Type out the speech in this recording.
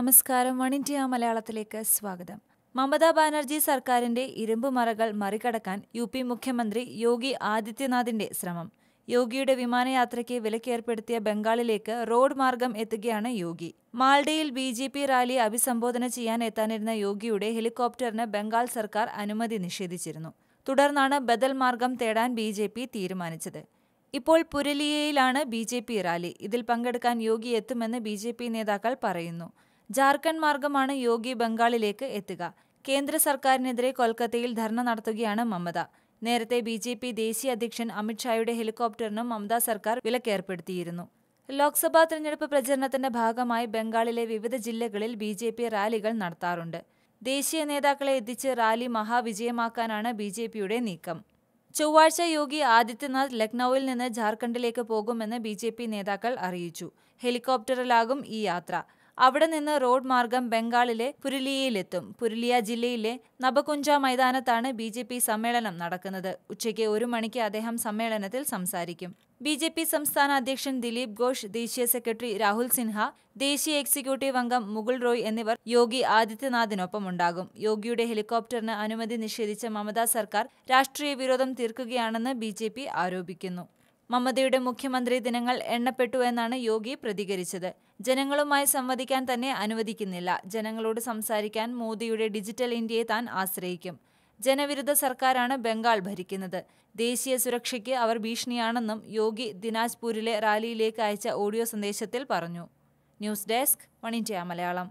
നമസ്കാരം one India മലയാളത്തിലേക്ക് സ്വാഗതം. മമതാ ബാനർജി സർക്കാരിന്റെ ഇരുമ്പ് മറകൾ മറികടക്കാൻ യു പി മുഖ്യമന്ത്രി യോഗി ആദിത്യനാഥിന്റെ ശ്രമം. യോഗിയുടെ വിമാനയാത്രയ്ക്ക് വിലക്കേർപ്പെടുത്തിയ ബംഗാളിലേക്ക് റോഡ് മാർഗം എത്തുകയാണ് യോഗി. മാൾഡയിൽ ബി ജെ പി റാലി അഭിസംബോധന ചെയ്യാൻ എത്താനിരുന്ന യോഗിയുടെ ഹെലികോപ്റ്ററിന് ബംഗാൾ സർക്കാർ അനുമതി നിഷേധിച്ചിരുന്നു. തുടർന്നാണ് ബദൽ മാർഗം തേടാൻ ബി ജെ പി തീരുമാനിച്ചത്. ഇപ്പോൾ പുരലിയയിലാണ് ബി ജെ പി റാലി. ഇതിൽ പങ്കെടുക്കാൻ യോഗി എത്തുമെന്ന് ബി ജെ പി നേതാക്കൾ പറയുന്നു. ജാർഖണ്ഡ് മാർഗമാണ് യോഗി ബംഗാളിലേക്ക് എത്തുക. കേന്ദ്ര സർക്കാരിനെതിരെ കൊൽക്കത്തയിൽ ധർണ നടത്തുകയാണ് മമത. നേരത്തെ ബി ജെ പി ദേശീയ അധ്യക്ഷൻ അമിത്ഷായുടെ ഹെലികോപ്റ്ററിനും മമതാ സർക്കാർ വിലക്കേർപ്പെടുത്തിയിരുന്നു. ലോക്സഭാ തെരഞ്ഞെടുപ്പ് പ്രചരണത്തിന്റെ ഭാഗമായി ബംഗാളിലെ വിവിധ ജില്ലകളിൽ ബി ജെ പി റാലികൾ നടത്താറുണ്ട്. ദേശീയ നേതാക്കളെ എത്തിച്ച് റാലി മഹാവിജയമാക്കാനാണ് ബി ജെ പിയുടെ നീക്കം. ചൊവ്വാഴ്ച യോഗി ആദിത്യനാഥ് ലക്നൌവിൽ നിന്ന് ജാർഖണ്ഡിലേക്ക് പോകുമെന്ന് ബി നേതാക്കൾ അറിയിച്ചു. ഹെലികോപ്റ്ററിലാകും ഈ യാത്ര. അവിടെ നിന്ന് റോഡ് മാർഗം ബംഗാളിലെ പുരുലിയയിലെത്തും. പുരുലിയ ജില്ലയിലെ നബകുഞ്ച മൈതാനത്താണ് ബി ജെ പി സമ്മേളനം നടക്കുന്നത്. ഉച്ചയ്ക്ക് ഒരു മണിക്ക് അദ്ദേഹം സമ്മേളനത്തിൽ സംസാരിക്കും. ബി ജെ പി സംസ്ഥാന അധ്യക്ഷൻ ദിലീപ് ഘോഷ് ദേശീയ സെക്രട്ടറി രാഹുൽ സിൻഹ ദേശീയ എക്സിക്യൂട്ടീവ് അംഗം മുകുൾ റോയ് എന്നിവർ യോഗി ആദിത്യനാഥിനൊപ്പമുണ്ടാകും യോഗിയുടെ ഹെലികോപ്റ്ററിന് അനുമതി നിഷേധിച്ച മമതാ സർക്കാർ രാഷ്ട്രീയ വിരോധം തീർക്കുകയാണെന്ന് ബി ആരോപിക്കുന്നു. മമതയുടെ മുഖ്യമന്ത്രി ദിനങ്ങൾ എണ്ണപ്പെട്ടു എന്നാണ് യോഗി പ്രതികരിച്ചത്. ജനങ്ങളുമായി സംവദിക്കാൻ തന്നെ അനുവദിക്കുന്നില്ല. ജനങ്ങളോട് സംസാരിക്കാൻ മോദിയുടെ ഡിജിറ്റൽ ഇന്ത്യയെ താൻ ആശ്രയിക്കും. ജനവിരുദ്ധ സർക്കാരാണ് ബംഗാൾ ഭരിക്കുന്നത്. ദേശീയ സുരക്ഷയ്ക്ക് അവർ ഭീഷണിയാണെന്നും യോഗി ദിനാജ്പൂരിലെ റാലിയിലേക്ക് അയച്ച ഓഡിയോ സന്ദേശത്തിൽ പറഞ്ഞു. News desk one India Malayalam.